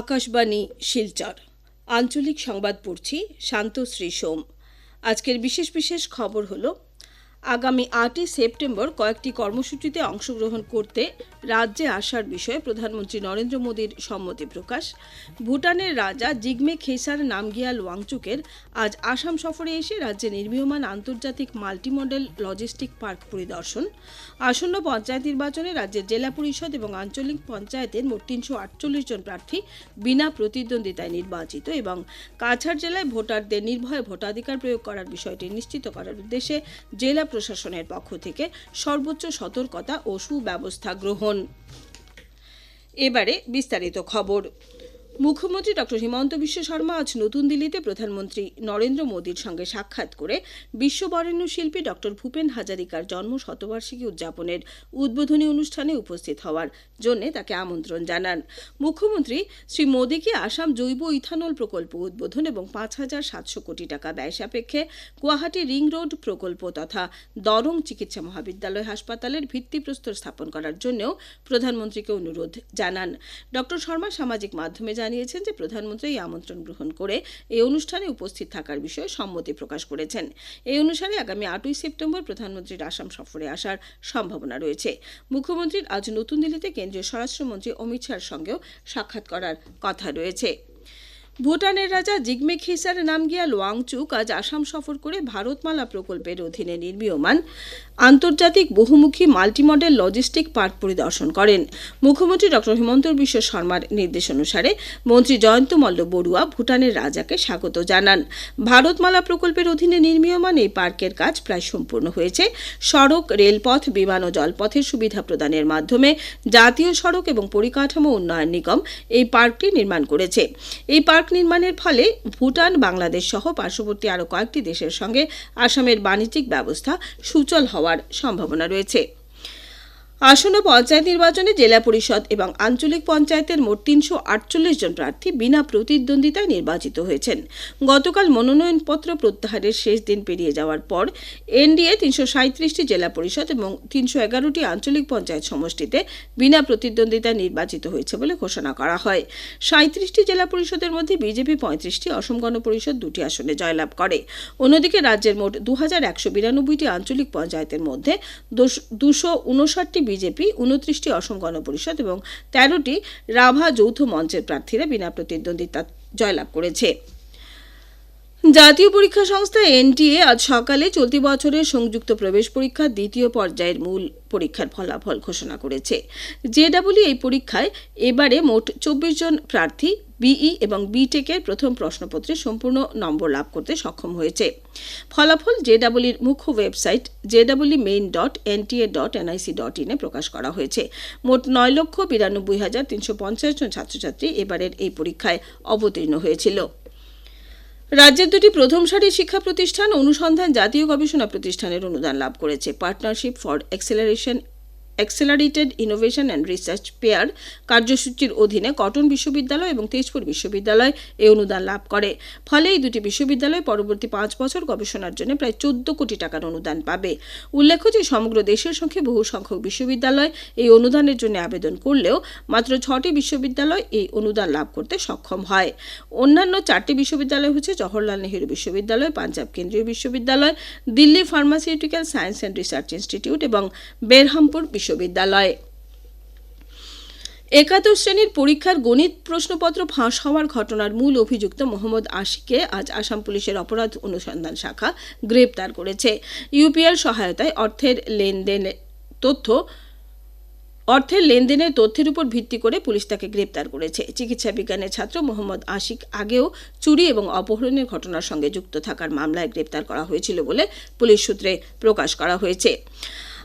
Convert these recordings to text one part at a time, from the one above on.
আকাশবাণী শিলচর। আঞ্চলিক সংবাদ পড়ছি শান্তশ্রী সোম। আজকের বিশেষ বিশেষ খবর হলো আগামী আটই সেপ্টেম্বর কয়েকটি কর্মসূচিতে অংশগ্রহণ করতে রাজ্যে আসার বিষয়ে প্রধানমন্ত্রী নরেন্দ্র মোদীর সম্মতি প্রকাশ। ভুটানের রাজা জিগমে খেসার নামগিয়াল ওয়াংচুকের আজ আসাম সফরে এসে রাজ্যে নির্মীয়মান আন্তর্জাতিক মাল্টিমডেল লজিস্টিক পার্ক পরিদর্শন। আসন্ন পঞ্চায়েত নির্বাচনে রাজ্যের জেলা পরিষদ এবং আঞ্চলিক পঞ্চায়েতের মোট তিনশো আটচল্লিশ জন প্রার্থী বিনা প্রতিদ্বন্দ্বিতায় নির্বাচিত এবং কাছাড় জেলায় ভোটারদের নির্ভয়ে ভোটাধিকার প্রয়োগ করার বিষয়টি নিশ্চিত করার উদ্দেশ্যে জেলা প্রশাসনের পক্ষ থেকে সর্বোচ্চ সতর্কতা ও সুব্যবস্থা গ্রহণ। এবারে বিস্তারিত খবর। মুখ্যমন্ত্রী ডক্টর হিমন্ত বিশ্ব শর্মা আজ নতুন দিল্লিতে প্রধানমন্ত্রী নরেন্দ্র মোদীর সঙ্গে সাক্ষাৎ করে বিশ্ববরেণ্য শিল্পী ডক্টর ভূপেন হাজারিকার জন্ম শতবার্ষিকী উদযাপনের উদ্বোধনী অনুষ্ঠানে উপস্থিত হওয়ার জন্য তাকে আমন্ত্রণ জানান। মুখ্যমন্ত্রী শ্রী মোদীকে আসাম জৈব ইথানল প্রকল্প উদ্বোধন এবং পাঁচ হাজার সাতশো কোটি টাকা ব্যয় সাপেক্ষে গুয়াহাটি রিং রোড প্রকল্প তথা দরং চিকিৎসা মহাবিদ্যালয় হাসপাতালের ভিত্তিপ্রস্তর স্থাপন করার জন্যও প্রধানমন্ত্রীকে অনুরোধ জানান। ডক্টর শর্মা সামাজিক মাধ্যমে জানিয়েছেন যে প্রধানমন্ত্রী এই আমন্ত্রণ গ্রহণ করে এই অনুষ্ঠানে উপস্থিত থাকার বিষয়ে সম্মতি প্রকাশ করেছেন। এই অনুসারে আগামী আটই সেপ্টেম্বর প্রধানমন্ত্রীর আসাম সফরে আসার সম্ভাবনা রয়েছে। মুখ্যমন্ত্রীর আজ নতুন দিল্লিতে কেন্দ্রীয় স্বরাষ্ট্রমন্ত্রী অমিত শাহর সঙ্গেও সাক্ষাৎ করার কথা রয়েছে। ভুটানের রাজা জিগমে খিসার নামগিয়াল লোয়াংচুক আজ আসাম সফর করে ভারতমালা প্রকল্পের অধীনে নির্মীয়মান। আন্তর্জাতিক বহুমুখী মাল্টিমডেল লজিস্টিক পার্ক পরিদর্শন করেন। মুখ্যমন্ত্রী ডক্টর হিমন্ত বিশ্ব শর্মার নির্দেশ অনুসারে মন্ত্রী জয়ন্ত মল্ল বড়ুয়া ভুটানের রাজাকে স্বাগত জানান। ভারতমালা প্রকল্পের অধীনে নির্মীয়মান এই পার্কের কাজ প্রায় সম্পূর্ণ হয়েছে। সড়ক, রেলপথ, বিমান ও জলপথের সুবিধা প্রদানের মাধ্যমে জাতীয় সড়ক এবং পরিকাঠামো উন্নয়ন নিগম এই পার্কটি নির্মাণ করেছে। এই পার্ক নির্মাণের ফলে ভুটান, বাংলাদেশ সহ পার্শ্ববর্তী আরও কয়েকটি দেশের সঙ্গে আসামের বাণিজ্যিক ব্যবস্থা সুচল হওয়ার সম্ভাবনা রয়েছে। আসন্ন পঞ্চায়েত নির্বাচনে জেলা পরিষদ এবং আঞ্চলিক পঞ্চায়েতের মোট তিনশো আটচল্লিশ জন প্রার্থী বিনা প্রতিদ্বন্দ্বিতায় নির্বাচিত হয়েছেন। গতকাল মনোনয়নপত্র প্রত্যাহারের শেষ দিন পেরিয়ে যাওয়ার পর এনডিএ তিনশো সাঁত্রিশটি জেলা পরিষদ এবং তিনশো এগারোটি আঞ্চলিক পঞ্চায়েত সমষ্টিতে বিনা প্রতিদ্বন্দ্বিতায় নির্বাচিত হয়েছে বলে ঘোষণা করা হয়। সাঁত্রিশটি জেলা পরিষদের মধ্যে বিজেপি পঁয়ত্রিশটি, অসম গণ পরিষদ দুটি আসনে জয়লাভ করে। অন্যদিকে রাজ্যের মোট দু হাজার একশো বিরানব্বইটি আঞ্চলিক পঞ্চায়েতের মধ্যে দুশো উনষাটটি বিজেপি উনত্রিশটি অসম গণ পরিষদ এবং তেরোটি রাভা যৌথ মঞ্চের প্রার্থীরা বিনা প্রতিদ্বন্দ্বিতা জয়লাভ করেছে। জাতীয় পরীক্ষা সংস্থা এনটিএ আজ সকালে চলতি বছরের সংযুক্ত প্রবেশ পরীক্ষার দ্বিতীয় পর্যায়ের মূল পরীক্ষার ফলাফল ঘোষণা করেছে। জেডাবলি এই পরীক্ষায় এবারে মোট চব্বিশ জন প্রার্থী, বিই এবং বিটেকের প্রথম প্রশ্নপত্রে সম্পূর্ণ নম্বর লাভ করতে সক্ষম হয়েছে। ফলাফল জেডাবলির মুখ্য website জেডাবলি main dot NTA dot NIC dot ইনে প্রকাশ করা হয়েছে। মোট নয় লক্ষ বিরানব্বই হাজার তিনশো পঞ্চাশ জন ছাত্রছাত্রী এবারের এই পরীক্ষায় অবতীর্ণ হয়েছিল। রাজ্যের দুটি প্রথম সারির শিক্ষা প্রতিষ্ঠান অনুসন্ধান জাতীয় গবেষণা প্রতিষ্ঠানের অনুদান লাভ করেছে। Partnership for acceleration accelerated innovation and research PAIR কার্যসূচির অধীনে কটন বিশ্ববিদ্যালয় এবং তেজপুর বিশ্ববিদ্যালয় এই অনুদান লাভ করে। ফলে এই দুটি বিশ্ববিদ্যালয় পরবর্তী পাঁচ বছর গবেষণার জন্য প্রায় চোদ্দ কোটি টাকার অনুদান পাবে। উল্লেখ্য যে, সমগ্র দেশের সঙ্গে বহু সংখ্যক বিশ্ববিদ্যালয় এই অনুদানের জন্য আবেদন করলেও মাত্র ছটি বিশ্ববিদ্যালয় এই অনুদান লাভ করতে সক্ষম হয়। অন্যান্য চারটি বিশ্ববিদ্যালয় হচ্ছে জওহরলাল নেহেরু বিশ্ববিদ্যালয়, পাঞ্জাব কেন্দ্রীয় বিশ্ববিদ্যালয়, Delhi pharmaceutical science and research institute এবং বেরহামপুর বিশ্ববিদ্যালয়। একাদশ শ্রেণির পরীক্ষার গণিত প্রশ্নপত্র ফাঁস হওয়ার ঘটনার মূল অভিযুক্ত মোহাম্মদ আশিককে আজ আসাম পুলিশের অপরাধ অনুসন্ধান শাখা গ্রেপ্তার করেছে। ইউপিআর সহায়তায় অর্থের লেনদেন তথ্য, অর্থের লেনদেনের তথ্যের উপর ভিত্তি করে পুলিশ তাকে গ্রেপ্তার করেছে। চিকিৎসা বিজ্ঞানের ছাত্র মোহাম্মদ আশিক আগেও চুরি এবং অপহরণের ঘটনার সঙ্গে যুক্ত থাকার মামলায় গ্রেপ্তার করা হয়েছিল বলে পুলিশ সূত্রে প্রকাশ করা হয়েছে।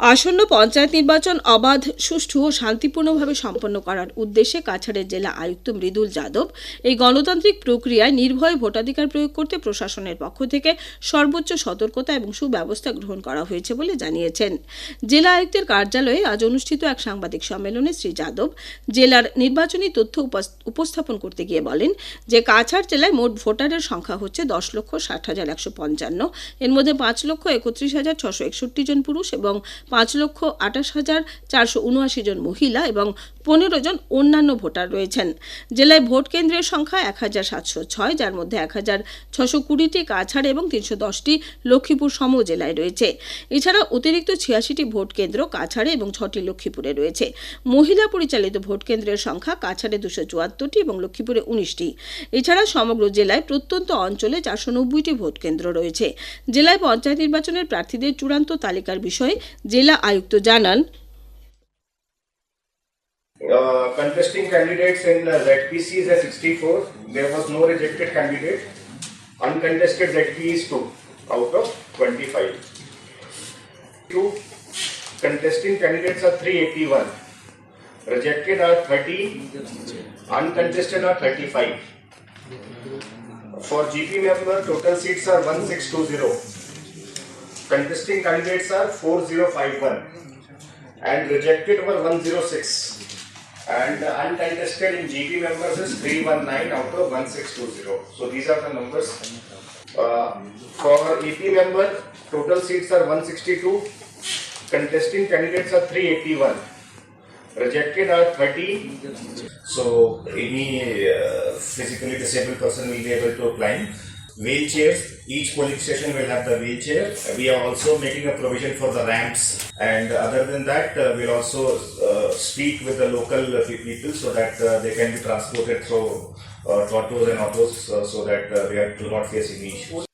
আসন্ন পঞ্চায়েত নির্বাচন অবাধ, সুষ্ঠু ও শান্তিপূর্ণভাবে সম্পন্ন করার উদ্দেশ্যে কাছাড়ের জেলা আয়ুক্ত মৃদুল যাদব এই গণতান্ত্রিক প্রক্রিয়ায় নির্ভয়ে ভোটাধিকার প্রয়োগ করতে প্রশাসনের পক্ষ থেকে সর্বোচ্চ সতর্কতা এবং সুব্যবস্থা গ্রহণ করা হয়েছে বলে জানিয়েছেন। জেলা আয়ুক্তের কার্যালয়ে আজ অনুষ্ঠিত এক সাংবাদিক সম্মেলনে শ্রী যাদব জেলার নির্বাচনী তথ্য উপাস- উপস্থাপন করতে গিয়ে বলেন যে কাছাড় জেলায় মোট ভোটারের সংখ্যা হচ্ছে দশ লক্ষ ষাট হাজার একশো পঞ্চান্ন। এর মধ্যে পাঁচ লক্ষ একত্রিশ হাজার ছশো একষট্টি জন পুরুষ এবং পাঁচ লক্ষ আঠাশ হাজার চারশো উনআশি জন মহিলা এবং পনেরো জন অন্যান্য ভোটার রয়েছেন। জেলায় ভোট কেন্দ্রের সংখ্যা এক হাজার সাতশো ছয়, যার মধ্যে এক হাজার ছশো কুড়িটি কাছাড় এবং তিনশো দশটি লক্ষ্মীপুর সম জেলায় রয়েছে। এছাড়া অতিরিক্ত ছিয়াশিটি ভোট কেন্দ্র কাছাড়ে এবং ছটি লক্ষ্মীপুরে রয়েছে। মহিলা পরিচালিত ভোট কেন্দ্রের সংখ্যা কাছাড়ে দুশো চুয়াত্তরটি এবং লক্ষ্মীপুরে উনিশটি। এছাড়া সমগ্র জেলায় প্রত্যন্ত অঞ্চলে চারশো নব্বইটি ভোট কেন্দ্র রয়েছে। জেলায় পঞ্চায়েত নির্বাচনের প্রার্থীদের চূড়ান্ত তালিকার বিষয়ে জেলা আয়ুক্ত জানান Uh, contesting candidates in uh, ZPC is at 64. There was no rejected candidate. Uncontested ZP is 2 out of 25. Two contesting candidates are 381. Rejected are 30. Uncontested are 35. For GP member, total seats are 1620. Contesting candidates are 4051 and rejected were 106 and uncontested in GP members is 319 out of 1620. So these are the numbers. Uh, for EP member, total seats are 162, contesting candidates are 381, rejected are 30. So any uh, physically disabled person will be able to climb. Wheelchairs, each polling station will have the wheelchair. We are also making a provision for the ramps, and other than that, uh, we'll also uh, speak with the local uh, people so that uh, they can be transported through uh, autos and autos uh, so that uh, they are- do not face any issues.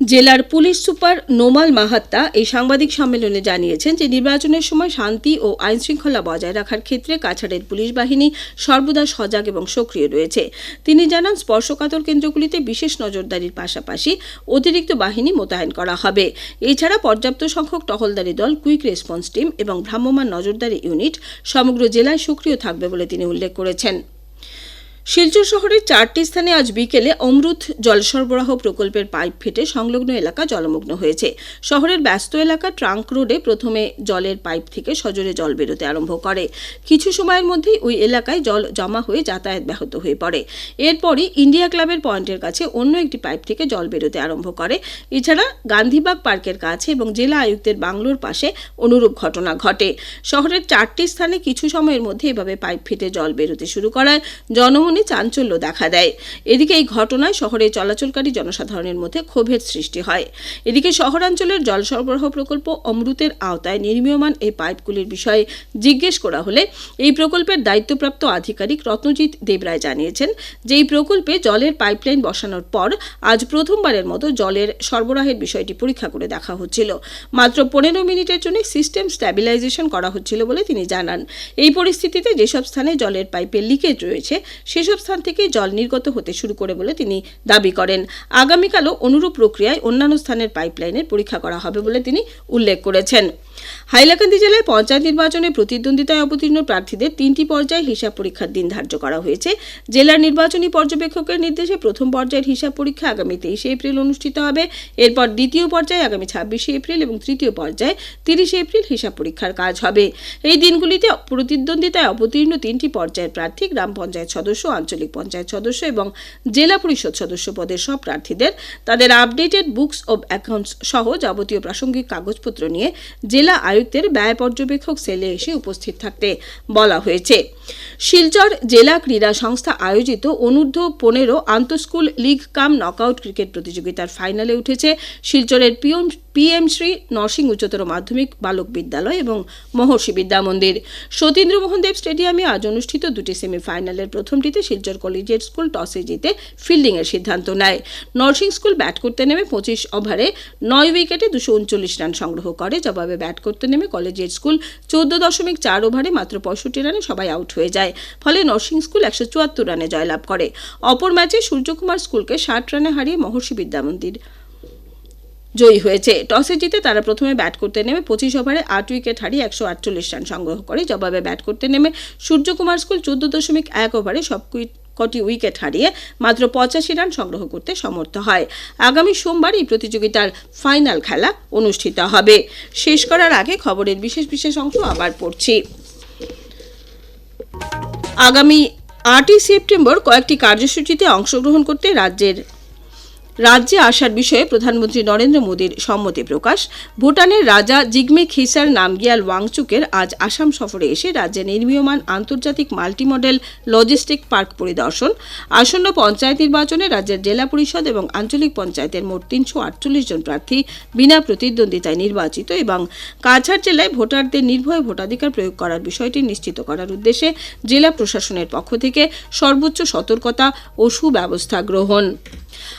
জেলার police super Nomal Mahatta এই সাংবাদিক সম্মেলনে জানিয়েছেন যে নির্বাচনের সময় শান্তি ও আইন শৃঙ্খলা বজায় রাখার ক্ষেত্রে কাছাড়ের পুলিশ বাহিনী সর্বদা সজাগ এবং সক্রিয় রয়েছে। তিনি জানান, স্পর্শকাতর কেন্দ্রগুলিতে বিশেষ নজরদারির পাশাপাশি অতিরিক্ত বাহিনী মোতায়েন করা হবে। এছাড়া পর্যাপ্ত সংখ্যক টহলদারি দল, কুইক রেসপন্স টিম এবং ভ্রাম্যমাণ নজরদারি ইউনিট সমগ্র জেলায় সক্রিয় থাকবে বলে তিনি উল্লেখ করেছেন। শিলচর শহরের চারটি স্থানে আজ বিকেলে অমৃত জল সরবরাহ প্রকল্পের পাইপ ফেটে সংলগ্ন এলাকা জলমগ্ন হয়েছে। শহরের ব্যস্ত এলাকা ট্রাঙ্ক রোডে প্রথমে জলের পাইপ থেকে সজোরে জল বেরোতে আরম্ভ করে। কিছু সময়ের মধ্যেই ওই এলাকায় জল জমা হয়ে যাতায়াত ব্যাহত হয়ে পড়ে। এরপরই ইন্ডিয়া ক্লাবের পয়েন্টের কাছে অন্য একটি পাইপ থেকে জল বেরোতে আরম্ভ করে। এছাড়া গান্ধীবাগ পার্কের কাছে এবং জেলা আয়ুক্তের বাংলোর পাশে অনুরূপ ঘটনা ঘটে। শহরের চারটি স্থানে কিছু সময়ের মধ্যে এভাবে পাইপ ফেটে জল বেরোতে শুরু করায়। জনমনে চাঞ্চল্য দেখা দেয়। এদিকে এই ঘটনায় শহরে চলাচলকারী জনসাধারণের মধ্যে ক্ষোভের সৃষ্টি হয়। এদিকে শহরাঞ্চলের জল সরবরাহ প্রকল্প অমৃতের আওতায় নির্মীয়মান এই পাইপগুলির বিষয়ে জিজ্ঞেস করা হলে এই প্রকল্পের দায়িত্বপ্রাপ্ত আধিকারিক রত্নজিৎ দেবরায় জানিয়েছেন যে এই প্রকল্পে জলের পাইপলাইন বসানোর পর আজ প্রথমবারের মতো জলের সরবরাহের বিষয়টি পরীক্ষা করে দেখা হচ্ছিল। মাত্র পনেরো মিনিটের জন্য সিস্টেম স্ট্যাবিলাইজেশন করা হচ্ছিল বলে তিনি জানান। এই পরিস্থিতিতে যেসব স্থানে জলের পাইপে লিকেজ রয়েছে সেসব স্থান থেকে জল নির্গত হতে শুরু করে বলে তিনি দাবি করেন। আগামীকালও অনুরূপ প্রক্রিয়ায় অন্যান্য স্থানের পাইপলাইনের পরীক্ষা করা হবে বলে তিনি উল্লেখ করেছেন। হাইলাকান্দি জেলায় পঞ্চায়েত নির্বাচনে প্রতিদ্বন্দ্বিতায় অবতীর্ণ প্রার্থীদের তিনটি পর্যায়ে হিসাব পরীক্ষার দিন ধার্য করা হয়েছে। জেলার নির্বাচনী পর্যবেক্ষকের নির্দেশে প্রথম পর্যায়ের হিসাব পরীক্ষা আগামী তেইশে এপ্রিল অনুষ্ঠিত হবে। এরপর দ্বিতীয় পর্যায়ে আগামী ছাব্বিশে এপ্রিল এবং তৃতীয় পর্যায়ে তিরিশে এপ্রিল হিসাব পরীক্ষার কাজ হবে। এই দিনগুলিতে প্রতিদ্বন্দ্বিতায় অবতীর্ণ তিনটি পর্যায়ের প্রার্থী গ্রাম পঞ্চায়েত সদস্য, আঞ্চলিক পঞ্চায়েত সদস্য এবং জেলা পরিষদ সদস্য পদের সব প্রার্থীদের তাদের আপডেটেড বুকস অব অ্যাকাউন্টস সহ যাবতীয় প্রাসঙ্গিক কাগজপত্র নিয়ে জেলা আয়ুক্তের ব্যয় পর্যবেক্ষক সেলে এসে উপস্থিত থাকতে বলা হয়েছে। শিলচর জেলা ক্রীড়া সংস্থা আয়োজিত অনূর্ধ্ব পনেরো আন্তঃস্কুল লিগ কাম নকআউট ক্রিকেট প্রতিযোগিতার ফাইনালে উঠেছে শিলচরের পিএম পিএম শ্রী নরসিং উচ্চতর মাধ্যমিক বালক বিদ্যালয় এবং মহর্ষি বিদ্যা মন্দির। সতীন্দ্রমোহন দেব স্টেডিয়ামে আজ অনুষ্ঠিত দুটি সেমিফাইনালের প্রথমটিতে শিলচর কলেজিয়েট স্কুল টসে জিতে ফিল্ডিংয়ের সিদ্ধান্ত নেয়। নরসিং স্কুল ব্যাট করতে নেমে পঁচিশ ওভারে নয় উইকেটে দুশো উনচল্লিশ রান সংগ্রহ করে, জবাবে ব্যাট করতে নেমে কলেজিয়েট স্কুল চোদ্দ দশমিক চার ওভারে মাত্র পঁয়ষট্টি রানে সবাই আউট হয়ে যায়। ফলে নরসিং স্কুল একশো চুয়াত্তর রানে জয়লাভ করে। অপর ম্যাচে সূর্যকুমার স্কুলকে ষাট রানে হারিয়ে মহর্ষি বিদ্যা মন্দির জয়ী হয়েছে। টসে জিতে তারা প্রথমে ব্যাট করতে নেমে পঁচিশ ওভারে আট উইকেট হারিয়ে একশো আটচল্লিশ রান সংগ্রহ করে। জবাবে ব্যাট করতে নেমে সূর্যকুমার স্কুল চোদ্দ দশমিক এক ওভারে সব কটি উইকেট হারিয়ে মাত্র পঁচাশি রান সংগ্রহ করতে সমর্থ হয়। আগামী সোমবার এই প্রতিযোগিতার ফাইনাল খেলা অনুষ্ঠিত হবে। শেষ করার আগে খবরের বিশেষ বিশেষ অংশ আবার পড়ছি। আগামী আটই সেপ্টেম্বর কয়েকটি কার্যসূচিতে অংশগ্রহণ করতে রাজ্যের রাজ্যে আসার বিষয়ে প্রধানমন্ত্রী নরেন্দ্র মোদীর সম্মতি প্রকাশ। ভুটানের রাজা জিগমে খিসার নামগিয়াল ওয়াংচুকের আজ আসাম সফরে এসে রাজ্যে নির্মীয়মান আন্তর্জাতিক মাল্টি মডেল লজিস্টিক পার্ক পরিদর্শন। আসন্ন পঞ্চায়েত নির্বাচনে রাজ্যের জেলা পরিষদ এবং আঞ্চলিক পঞ্চায়েতের মোট তিনশো আটচল্লিশ জন প্রার্থী বিনা প্রতিদ্বন্দ্বিতায় নির্বাচিত এবং কাছাড় জেলায় ভোটারদের নির্ভয়ে ভোটাধিকার প্রয়োগ করার বিষয়টি নিশ্চিত করার উদ্দেশ্যে জেলা প্রশাসনের পক্ষ থেকে সর্বোচ্চ সতর্কতা ও সুব্যবস্থা গ্রহণ।